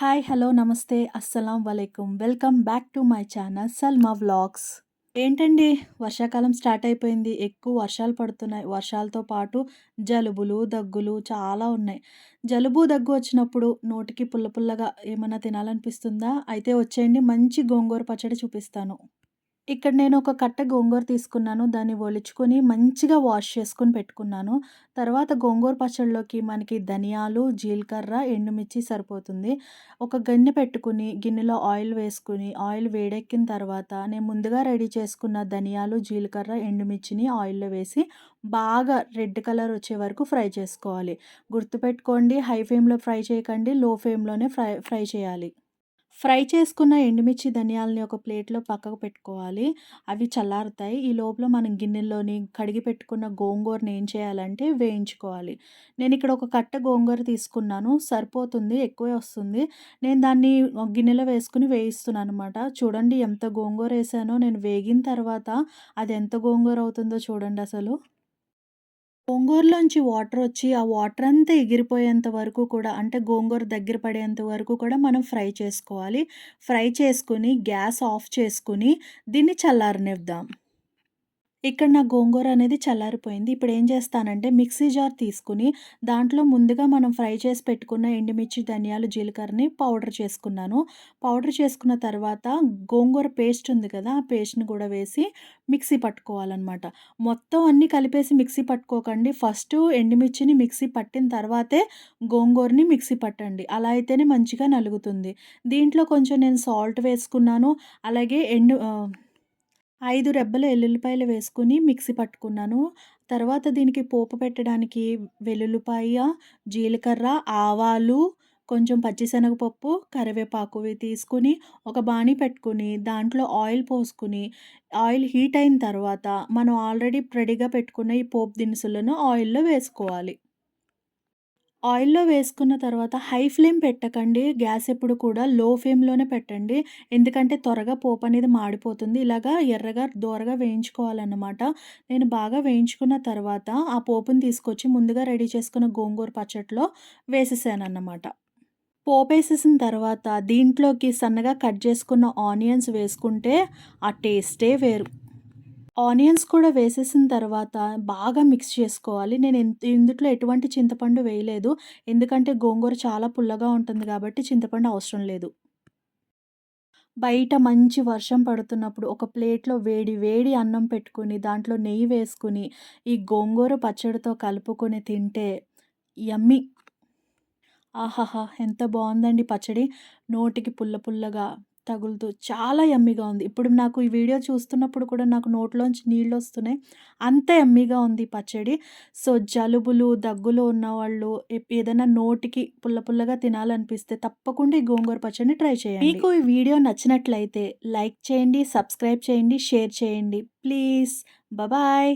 Hi hello నమస్తే అస్సలం వలైకుమ్ welcome back to my channel Salma vlogs ఏంటండి వర్షాకాలం స్టార్ట్ అయిపోయింది. ఎక్కువ వర్షాలు పడుతున్నాయి. వర్షాలతో పాటు జలుబులు దగ్గులు చాలా ఉన్నాయి. జలుబు దగ్గు వచ్చినప్పుడు నోటికి పుల్ల పుల్లగా ఏమైనా తినాలనిపిస్తుందా? అయితే వచ్చేయండి మంచి గోంగూర పచ్చడి చూపిస్తాను. ఇక్కడ నేను ఒక కట్ట గోంగూర తీసుకున్నాను. దాన్ని ఒలుచుకొని మంచిగా వాష్ చేసుకొని పెట్టుకున్నాను. తర్వాత గోంగూర పచ్చడిలోకి మనకి ధనియాలు, జీలకర్ర, ఎండుమిర్చి సరిపోతుంది. ఒక గిన్నె పెట్టుకుని గిన్నెలో ఆయిల్ వేసుకుని ఆయిల్ వేడెక్కిన తర్వాత నేను ముందుగా రెడీ చేసుకున్న ధనియాలు, జీలకర్ర, ఎండుమిర్చిని ఆయిల్‌లో వేసి బాగా రెడ్ కలర్ వచ్చే వరకు ఫ్రై చేసుకోవాలి. గుర్తుపెట్టుకోండి హై ఫ్లేమ్‌లో ఫ్రై చేయకండి. లో ఫ్లేమ్‌లోనే ఫ్రై ఫ్రై చేయాలి. ఫ్రై చేసుకున్న ఎండుమిర్చి ధనియాలని ఒక ప్లేట్‌లో పక్కకు పెట్టుకోవాలి. అవి చల్లారుతాయి. ఈ లోపల మనం గిన్నెలోని కడిగి పెట్టుకున్న గోంగూరని ఏం చేయాలంటే వేయించుకోవాలి. నేను ఇక్కడ ఒక కట్ట గోంగూర తీసుకున్నాను. సరిపోతుంది. ఎక్కువే వస్తుంది. నేను దాన్ని గిన్నెలో వేసుకుని వేయిస్తున్నాను అనమాట చూడండి ఎంత గోంగూర వేసానో నేను వేగిన తర్వాత అది ఎంత గోంగూర అవుతుందో చూడండి అసలు. గోంగూరలోంచి వాటర్ వచ్చి ఆ వాటర్ అంతా ఎగిరిపోయేంత వరకు కూడా అంటే గోంగూర దగ్గర పడేంత వరకు కూడా మనం ఫ్రై చేసుకోవాలి. ఫ్రై చేసుకుని గ్యాస్ ఆఫ్ చేసుకుని దీన్ని చల్లారనిద్దాం. ఇక్కడ నా గోంగూర అనేది చల్లారిపోయింది. ఇప్పుడు ఏం చేస్తానంటే మిక్సీ జార్ తీసుకుని దాంట్లో ముందుగా మనం ఫ్రై చేసి పెట్టుకున్న ఎండుమిర్చి, ధనియాలు, జీలకర్రని పౌడర్ చేసుకున్నాను. పౌడర్ చేసుకున్న తర్వాత గోంగూర పేస్ట్ ఉంది కదా! ఆ పేస్ట్‌ని కూడా వేసి మిక్సీ పట్టుకోవాలన్నమాట మొత్తం అన్నీ కలిపేసి మిక్సీ పట్టుకోకండి. ఫస్ట్ ఎండుమిర్చిని మిక్సీ పట్టిన తర్వాతే గోంగూరని మిక్సీ పట్టండి. అలా అయితేనే మంచిగా నలుగుతుంది. దీంట్లో కొంచెం నేను సాల్ట్ వేసుకున్నాను. అలాగే ఎండు ఐదు రెబ్బలు ఎల్లుల్లిపాయలు వేసుకొని మిక్సీ పట్టుకున్నాను. తర్వాత దీనికి పోపు పెట్టడానికి వెల్లుల్లిపాయ, జీలకర్ర, ఆవాలు, కొంచెం పచ్చిశనగపప్పు, కరివేపాకు తీసుకొని ఒక బాణీ పెట్టుకుని దాంట్లో ఆయిల్ పోసుకొని ఆయిల్ హీట్ అయిన తర్వాత మనం ఆల్రెడీ రెడీగా పెట్టుకున్న ఈ పోపు దినుసులను ఆయిల్‌లో వేసుకోవాలి. ఆయిల్‌లో వేసుకున్న తర్వాత హై ఫ్లేమ్ పెట్టకండి. గ్యాస్ ఎప్పుడు కూడా లో ఫ్లేమ్‌లోనే పెట్టండి. ఎందుకంటే త్వరగా పోపు అనేది మాడిపోతుంది. ఇలాగా ఎర్రగా దోరగా వేయించుకోవాలన్నమాట. నేను బాగా వేయించుకున్న తర్వాత ఆ పోపుని తీసుకొచ్చి ముందుగా రెడీ చేసుకున్న గోంగూర పచ్చడిలో వేసేసానన్నమాట. పోపేసేసిన తర్వాత దీంట్లోకి సన్నగా కట్ చేసుకున్న ఆనియన్స్ వేసుకుంటే ఆ టేస్టే వేరు. ఆనియన్స్ కూడా వేసేసిన తర్వాత బాగా మిక్స్ చేసుకోవాలి. నేను ఇందుట్లో ఎటువంటి చింతపండు వేయలేదు. ఎందుకంటే గోంగూర చాలా పుల్లగా ఉంటుంది కాబట్టి చింతపండు అవసరం లేదు. బయట మంచి వర్షం పడుతున్నప్పుడు ఒక ప్లేట్‌లో వేడి వేడి అన్నం పెట్టుకుని దాంట్లో నెయ్యి వేసుకుని ఈ గోంగూర పచ్చడితో కలుపుకొని తింటే యమ్మీ! ఆహాహా! ఎంత బాగుందండి పచ్చడి. నోటికి పుల్ల పుల్లగా తగులుతూ చాలా ఎమ్మిగా ఉంది. ఇప్పుడు నాకు ఈ వీడియో చూస్తున్నప్పుడు కూడా నాకు నోట్లోంచి నీళ్ళు వస్తున్నాయి అంత ఎమ్మిగా ఉంది పచ్చడి. సో, జలుబులు, దగ్గులు ఉన్నవాళ్ళు ఏదైనా నోటికి పుల్ల పుల్లగా తినాలనిపిస్తే తప్పకుండా ఈ గోంగూర పచ్చడిని ట్రై చేయండి. మీకు ఈ వీడియో నచ్చినట్లయితే లైక్ చేయండి, సబ్స్క్రైబ్ చేయండి, షేర్ చేయండి. ప్లీజ్. బాయ్